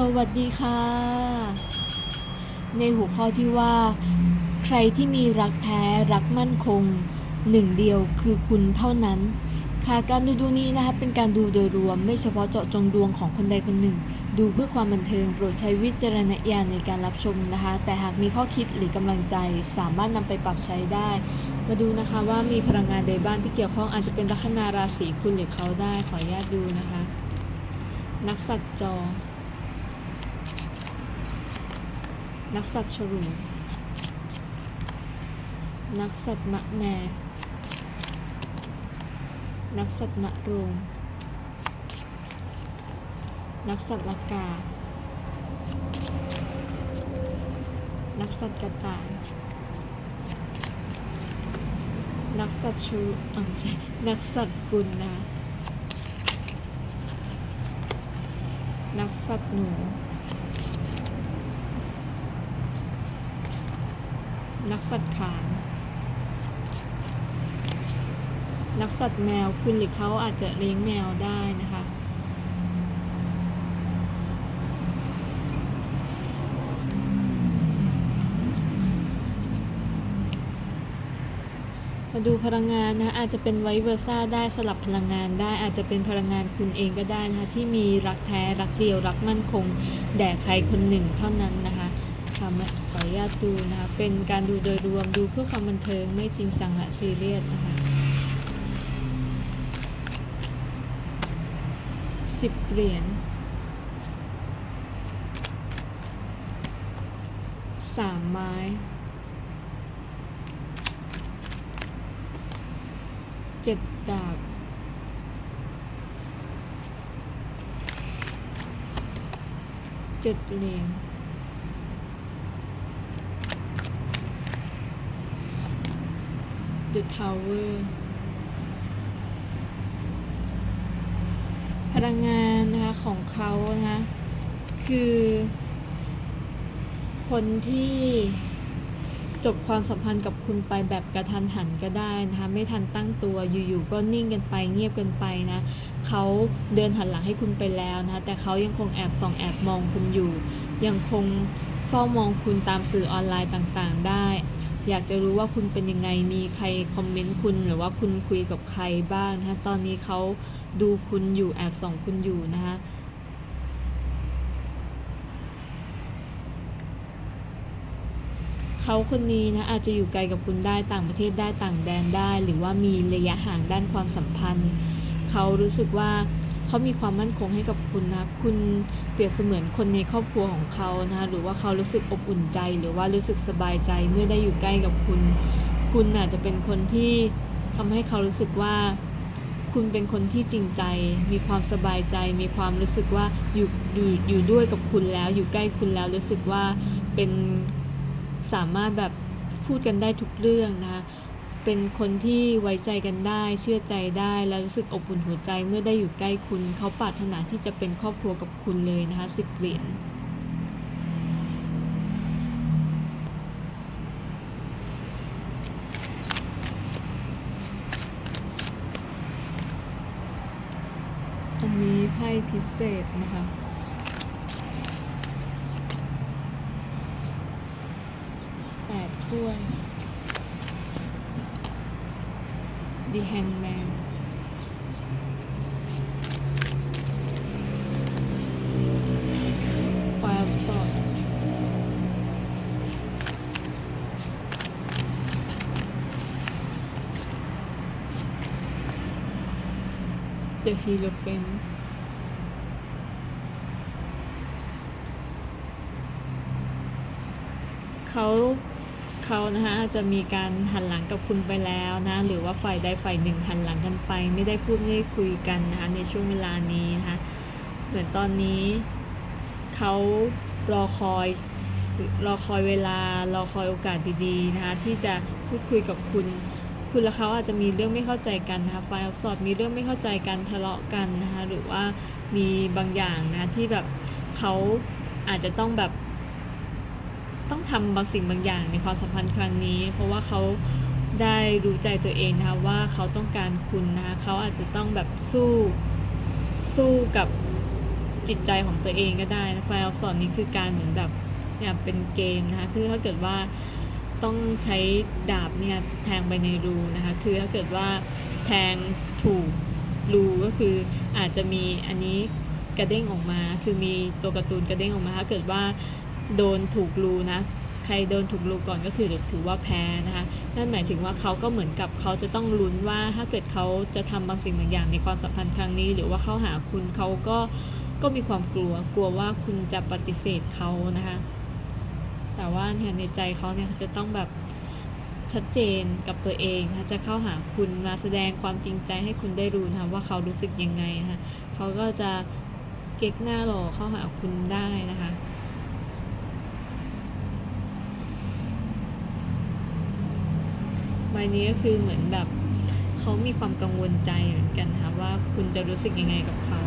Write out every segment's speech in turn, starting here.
สวัสดีค่ะ ในหัวข้อที่ว่า ใครที่มีรักแท้รักมั่นคง หนึ่งเดียวคือคุณเท่านั้น ค่ะการดูดวงนี้นะคะเป็นการดูโดยรวมไม่เฉพาะเจาะจงดวงของคนใดคนหนึ่ง ดูเพื่อความบันเทิงโปรดใช้วิจารณญาณในการรับชมนะคะ แต่หากมีข้อคิดหรือกำลังใจสามารถนำไปปรับใช้ได้ มาดูนะคะว่ามีพลังงานใดบ้างที่เกี่ยวข้องอาจจะเป็นลัคนาราศีคุณหรือเขาได้ขออนุญาตดูนะคะ นักสัตว์จอ นักสัตว์ฉลูนักสัตว์มะแม นักสัตว์มะโรงนักสัตว์ละกา นักสัตว์กระต่าย นักสัตว์ชูอ่าใช่นักสัตว์กุลนะ นักสัตว์หนู นักสัตว์ขาน นักสัตว์แมวคุณหรือเขาอาจจะเลี้ยงแมวได้นะคะ มาดูพลังงานนะคะอาจจะเป็นไวเวอร์ซ่าได้สลับพลังงานได้อาจจะเป็นพลังงานคุณเองก็ได้นะคะที่มีรักแท้รักเดียวรักมั่นคง แด่ใครคนหนึ่งเท่านั้นนะคะ ค่ะมขออนุญาตดูนะคะเป็นการดูโดยรวมดูเพื่อความบันเทิงไม่จริงจังและซีเรียสนะคะสิบเหรียญสามไม้เจ็ดดาบเจ็ดเหรียญ The Tower พลังงานนะคะของเขานะคะคือ คนที่จบความสัมพันธ์กับคุณไปแบบกระทันหันก็ได้นะคะไม่ทันตั้งตัวอยู่ๆก็นิ่งกันไปเงียบกันไปนะเขาเดินหันหลังให้คุณไปแล้วนะคะแต่เขายังคงแอบส่องแอบมองคุณอยู่ ยังคงเฝ้ามองคุณตามสื่อออนไลน์ต่างๆ ได้ อยากจะรู้ว่าคุณเป็นยังไง มีใครคอมเมนต์คุณหรือว่าคุณคุยกับใครบ้างนะคะตอนนี้เขาดูคุณอยู่แอบส่องคุณอยู่นะคะเขาคนนี้นะอาจจะอยู่ไกลกับคุณได้ต่างประเทศได้ต่างแดนได้ หรือว่ามีระยะห่างด้านความสัมพันธ์ เขารู้สึกว่า เขามีความมั่นคงให้กับคุณนะ คุณเปรียบเสมือนคนในครอบครัวของเขานะคะหรือว่าเขารู้สึกอบอุ่นใจ หรือว่ารู้สึกสบายใจเมื่อได้อยู่ใกล้กับคุณ คุณอาจจะเป็นคนที่ทำให้เขารู้สึกว่าคุณเป็นคนที่จริงใจ มีความสบายใจ มีความรู้สึกว่าอยู่อยู่อยู่ด้วยกับคุณแล้ว อยู่ใกล้คุณแล้วรู้สึกว่าเป็นสามารถแบบพูดกันได้ทุกเรื่องนะคะ เป็นคนที่ไว้ใจกันได้ เชื่อใจได้ และรู้สึกอบอุ่นหัวใจเมื่อได้อยู่ใกล้คุณ เขาปรารถนาที่จะเป็นครอบครัวกับคุณเลยนะคะสิบเหรียญอันนี้ไพ่พิเศษนะคะแปดถ้วย The Hangman Five of Swords The Hierophant เขา เขานะคะอาจจะมีการหันหลังกับคุณไปแล้วนะหรือว่าฝ่ายใดฝ่ายหนึ่งหันหลังกันไป ไม่ได้พูดไม่ได้คุยกันนะคะในช่วงเวลานี้นะคะเหมือนตอนนี้เขารอคอยรอคอยเวลารอคอยโอกาสดีๆนะคะที่จะพูดคุยกับคุณ คุณและเขาอาจจะมีเรื่องไม่เข้าใจกันนะคะไฟล์สอดมีเรื่องไม่เข้าใจกันทะเลาะกันนะคะหรือว่ามีบางอย่างนะะที่แบบเขาอาจจะต้องแบบ ต้องทำบางสิ่งบางอย่างในความสัมพันธ์ครั้งนี้ เพราะว่าเขาได้รู้ใจตัวเองนะคะว่าเขาต้องการคุณนะคะเขาอาจจะต้องแบบสู้สู้กับจิตใจของตัวเองก็ได้นะไฟออฟสอนนี้คือการเหมือนแบบเนี่ยเป็นเกมนะคะคือถ้าเกิดว่าต้องใช้ดาบเนี่ยแทงไปในรูนะคะคือถ้าเกิดว่าแทงถูกรูก็คืออาจจะมีอันนี้กระเด้งออกมา คือมีตัวการ์ตูนกระเด้งออกมา ถ้าเกิดว่า โดนถูกรูนะ ใครโดนถูกรูก่อนก็คือถือว่าแพ้นะคะ นั่นหมายถึงว่าเขาก็เหมือนกับเขาจะต้องลุ้นว่าถ้าเกิดเขาจะทำบางสิ่งบางอย่างในความสัมพันธ์ครั้งนี้ หรือว่าเข้าหาคุณเขาก็ก็มีความกลัวกลัวว่าคุณจะปฏิเสธเขานะคะ แต่ว่าเนี่ยในใจเขาเนี่ยจะต้องแบบชัดเจนกับตัวเองนะจะเข้าหาคุณมาแสดงความจริงใจให้คุณได้รู้นะว่าเขารู้สึกยังไงนะคะเขาก็จะเก๊กหน้าหล่อเข้าหาคุณได้นะคะ ใบนี้ก็คือเหมือนแบบเขามีความกังวลใจเหมือนกันค่ะว่าคุณจะรู้สึกยังไงกับเขา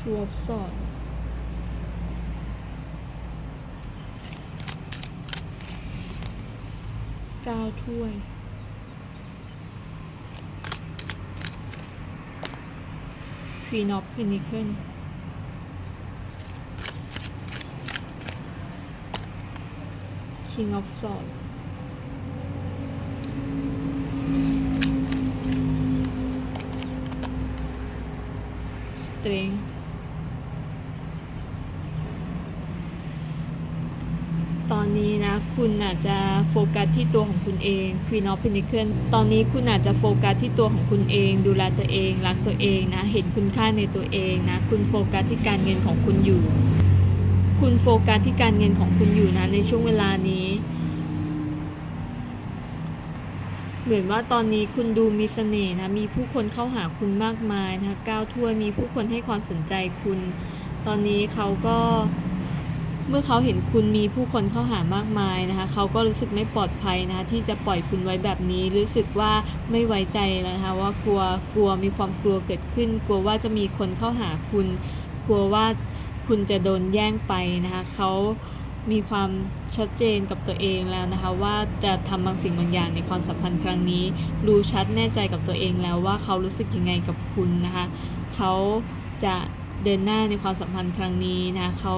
ทูออฟสอดก้าถ้วย Queen of Pentacle King of Swords Strength ต ตอนนี้นะ คุณอาจจะโฟกัสที่ตัวของคุณเอง Queen of Pentacle ตอนนี้คุณอาจจะโฟกัสที่ตัวของคุณเอง ดูแลตัวเอง รักตัวเองนะ เห็นคุณค่าในตัวเองนะ คุณโฟกัสที่การเงินของคุณอยู่ คุณโฟกัสที่การเงินของคุณอยู่นะในช่วงเวลานี้ เหมือนว่าตอนนี้คุณดูมีเสน่ห์นะ มีผู้คนเข้าหาคุณมากมายนะก้าวทั่วมีผู้คนให้ความสนใจคุณ ตอนนี้เขาก็ เมื่อเขาเห็นคุณมีผู้คนเข้าหามากมายนะคะ เขาก็รู้สึกไม่ปลอดภัยนะคะที่จะปล่อยคุณไว้แบบนี้ รู้สึกว่าไม่ไว้ใจแล้วนะคะว่ากลัวกลัวมีความกลัวเกิดขึ้น กลัวว่าจะมีคนเข้าหาคุณ กลัวว่าคุณจะโดนแย่งไปนะคะเขามีความชัดเจนกับตัวเองแล้วนะคะ ว่าจะทำบางสิ่งบางอย่างในความสัมพันธ์ครั้งนี้รู้ชัดแน่ใจกับตัวเองแล้วว่าเขารู้สึกยังไงกับคุณนะคะ เขาจะเดินหน้าในความสัมพันธ์ครั้งนี้นะคะเขา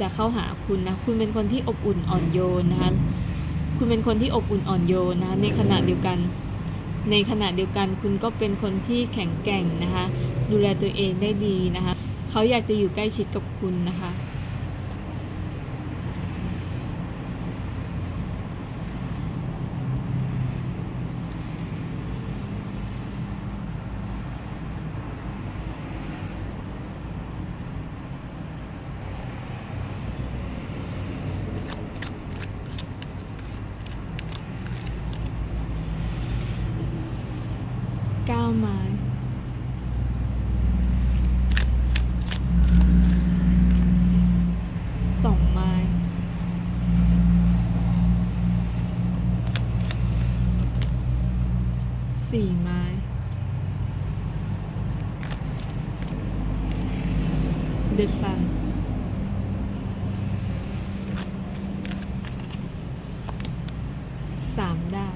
จะเข้าหาคุณนะ คุณเป็นคนที่อบอุ่นอ่อนโยนนะคะ คุณเป็นคนที่อบอุ่นอ่อนโยนนะคะในขณะเดียวกัน ในขณะเดียวกันคุณก็เป็นคนที่แข็งแกร่งนะคะ ดูแลตัวเองได้ดีนะคะ เขาอยากจะอยู่ใกล้ชิดกับคุณนะคะ เก้าไม้สองไม้สี่ไม้ The Sun ามดาว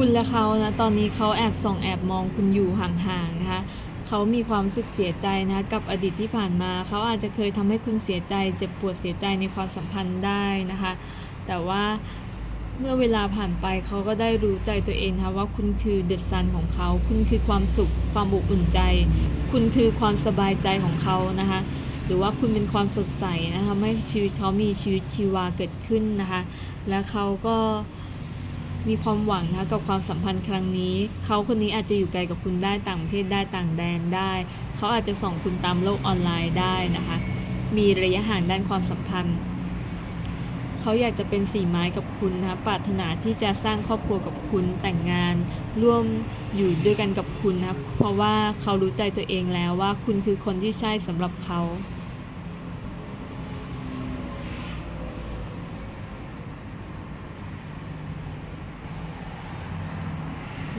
คุณและเขานะตอนนี้เขาแอบส่องแอบมองคุณอยู่ห่างๆนะคะเขามีความรู้สึกเสียใจนะคะกับอดีตที่ผ่านมาเขาอาจจะเคยทำให้คุณเสียใจ เจ็บปวดเสียใจในความสัมพันธ์ได้นะคะ แต่ว่าเมื่อเวลาผ่านไปเขาก็ได้รู้ใจตัวเองนะคะว่าคุณคือเดอะซันของเขา คุณคือความสุข ความอบอุ่นใจ คุณคือความสบายใจของเขานะคะหรือว่าคุณเป็นความสดใสนะทำให้ชีวิตเขามีชีวิตชีวาเกิดขึ้นนะคะ และเขาก็ มีความหวังนะคะกับความสัมพันธ์ครั้งนี้ เขาคนนี้อาจจะอยู่ไกลกับคุณได้ต่างประเทศได้ต่างแดนได้ เขาอาจจะส่องคุณตามโลกออนไลน์ได้นะคะ มีระยะห่างด้านความสัมพันธ์ เขาอยากจะเป็นสีไม้กับคุณนะคะปรารถนาที่จะสร้างครอบครัวกับคุณแต่งงาน ร่วมอยู่ด้วยกันกับคุณนะคะเพราะว่าเขารู้ใจตัวเองแล้วว่าคุณคือคนที่ใช่สำหรับเขา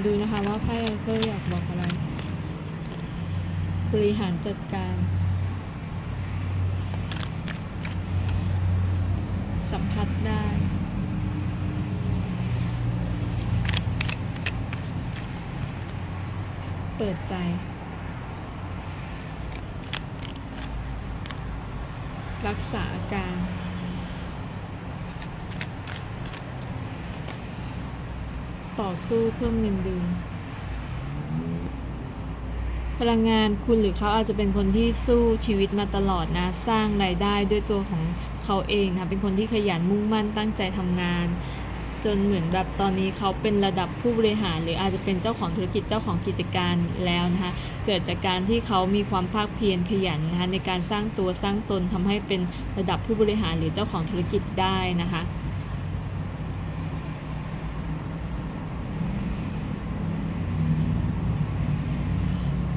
ดูนะคะว่าไพ่เออร์อยากบอกอะไร บริหารจัดการ สัมผัสได้ เปิดใจ รักษาอาการ ต่อสู้เพิ่มเงินเดือน พลังงานคุณหรือเขาอาจจะเป็นคนที่สู้ชีวิตมาตลอดนะ สร้างรายได้ด้วยตัวของเขาเองนะเป็นคนที่ขยันมุ่งมั่นตั้งใจทำงาน จนเหมือนแบบตอนนี้เขาเป็นระดับผู้บริหาร หรืออาจจะเป็นเจ้าของธุรกิจเจ้าของกิจการแล้วนะคะเกิดจากการที่เขามีความภาคเพียรขยันนะคะในการสร้างตัวสร้างตนทำให้เป็นระดับผู้บริหารหรือเจ้าของธุรกิจได้นะคะ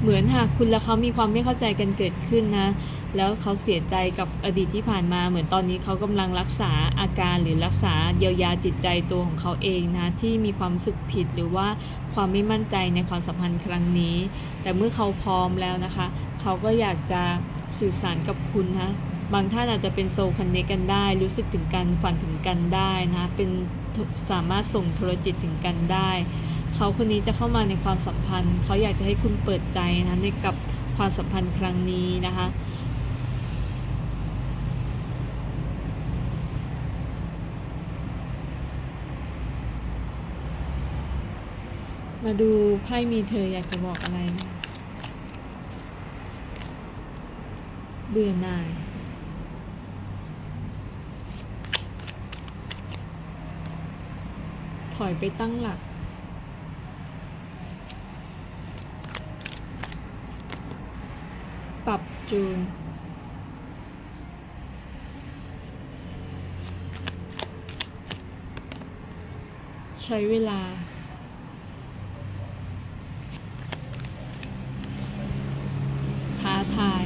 เหมือนหากคุณและเขามีความไม่เข้าใจกันเกิดขึ้นนะ แล้วเขาเสียใจกับอดีตที่ผ่านมา เหมือนตอนนี้เขากำลังรักษาอาการหรือรักษาเยียวยาจิตใจตัวของเขาเองนะที่มีความสึกผิดหรือว่าความไม่มั่นใจในความสัมพันธ์ครั้งนี้ แต่เมื่อเขาพร้อมแล้วนะคะ เขาก็อยากจะสื่อสารกับคุณนะบางท่านอาจจะเป็นโซลคันเนกันได้ รู้สึกถึงกันฝันถึงกันได้นะเป็นสามารถส่งโทรจิตถึงกันได้ เขาคนนี้จะเข้ามาในความสัมพันธ์ เขาอยากจะให้คุณเปิดใจนะในกับความสัมพันธ์ครั้งนี้นะคะมาดูไพ่มีเธออยากจะบอกอะไรนะเบื่อหน่าย ถอยไปตั้งหลัก ปรับ จูนใช้เวลา ท้าทาย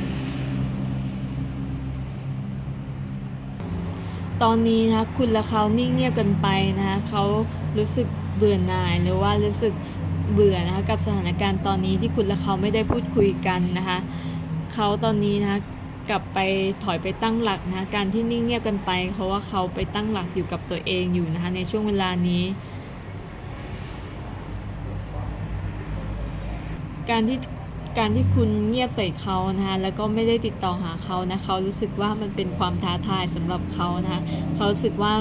ตอนนี้นะคะคุณและเขานิ่งเงียบกันไปนะคะเขารู้สึกเบื่อหน่ายหรือว่ารู้สึกเบื่อนะคะกับสถานการณ์ตอนนี้ที่คุณและเขาไม่ได้พูดคุยกันนะคะ เขาตอนนี้นะกลับไปถอยไปตั้งหลักนะการที่นิ่งเงียบกันไป เพราะว่าเขาไปตั้งหลักอยู่กับตัวเองอยู่นะคะในช่วงเวลานี้ การที่การที่คุณเงียบใส่เขานะคะแล้วก็ไม่ได้ติดต่อหาเขานะเขารู้สึกว่ามันเป็นความท้าทายสำหรับเขานะคะเขารู้สึกว่า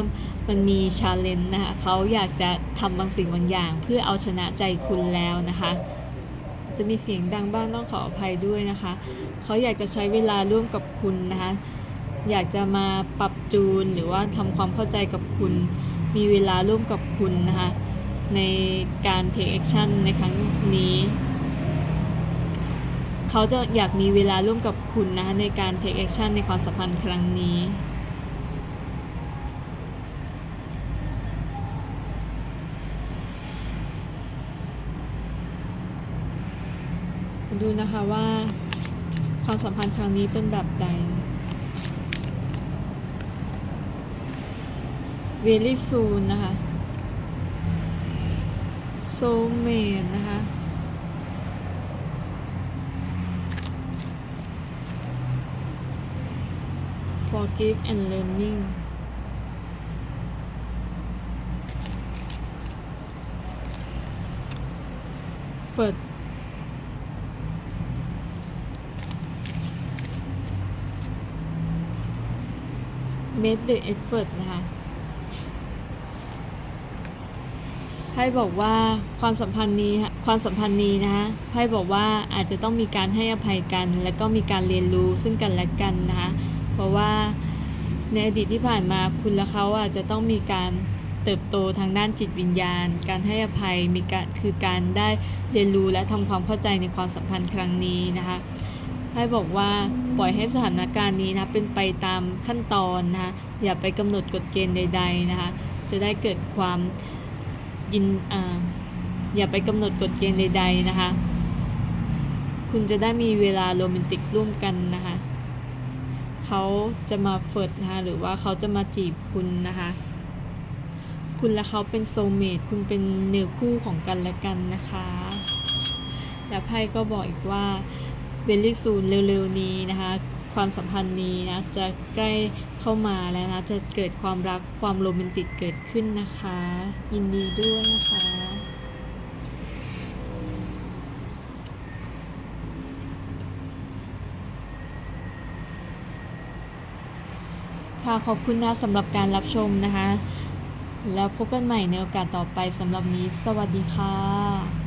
มันมีชาเลนจ์นะคะเขาอยากจะทำบางสิ่งบางอย่าง เพื่อเอาชนะใจคุณแล้วนะคะ จะมีเสียงดังบ้างต้องขออภัยด้วยนะคะ เขาอยากจะใช้เวลาร่วมกับคุณนะคะ อยากจะมาปรับจูนหรือว่าทำความเข้าใจกับคุณ มีเวลาร่วมกับคุณนะคะ ในการ take action ในครั้งนี้เขาจะอยากมีเวลาร่วมกับคุณนะคะในการ take action ในความสัมพันธ์ครั้งนี้ ดูนะคะว่าความสัมพันธ์ครั้งนี้เป็นแบบใด very soon นะคะ soulmate นะคะ forgive and learning ฝึก made the effort นะคะไพ่บอกว่าความสัมพันธ์นี้ความสัมพันธ์นี้นะคะไพ่บอกว่าอาจจะต้องมีการให้อภัยกัน และก็มีการเรียนรู้ซึ่งกันและกันนะคะเพราะว่าในอดีตที่ผ่านมาคุณและเขาอาจจะต้องมีการเติบโตทางด้านจิตวิญญาณ การให้อภัยมีการคือการได้เรียนรู้และทำความเข้าใจในความสัมพันธ์ครั้งนี้นะคะ ไพ่บอกว่าปล่อยให้สถานการณ์นี้นะเป็นไปตามขั้นตอนนะคะอย่าไปกำหนดกฎเกณฑ์ใด ๆนะคะ จะได้เกิดความยินอ่าอย่าไปกำหนดกฎเกณฑ์ใด ๆนะคะ คุณจะได้มีเวลาโรแมนติกร่วมกันนะคะเขาจะมาเฟิร์ดนะคะหรือว่าเขาจะมาจีบคุณนะคะ คุณและเขาเป็นโซเมตคุณเป็นเนื้อคู่ของกันและกันนะคะและไพ่ก็บอกอีกว่า very soon เร็วๆนี้นะคะ ความสัมพันธ์นี้นะจะใกล้เข้ามาแล้วนะ จะเกิดความรักความโรแมนติกเกิดขึ้นนะคะ ยินดีด้วยนะคะค่ะขอบคุณนะสำหรับการรับชมนะคะ แล้วพบกันใหม่ในโอกาสต่อไปสำหรับนี้ สวัสดีค่ะ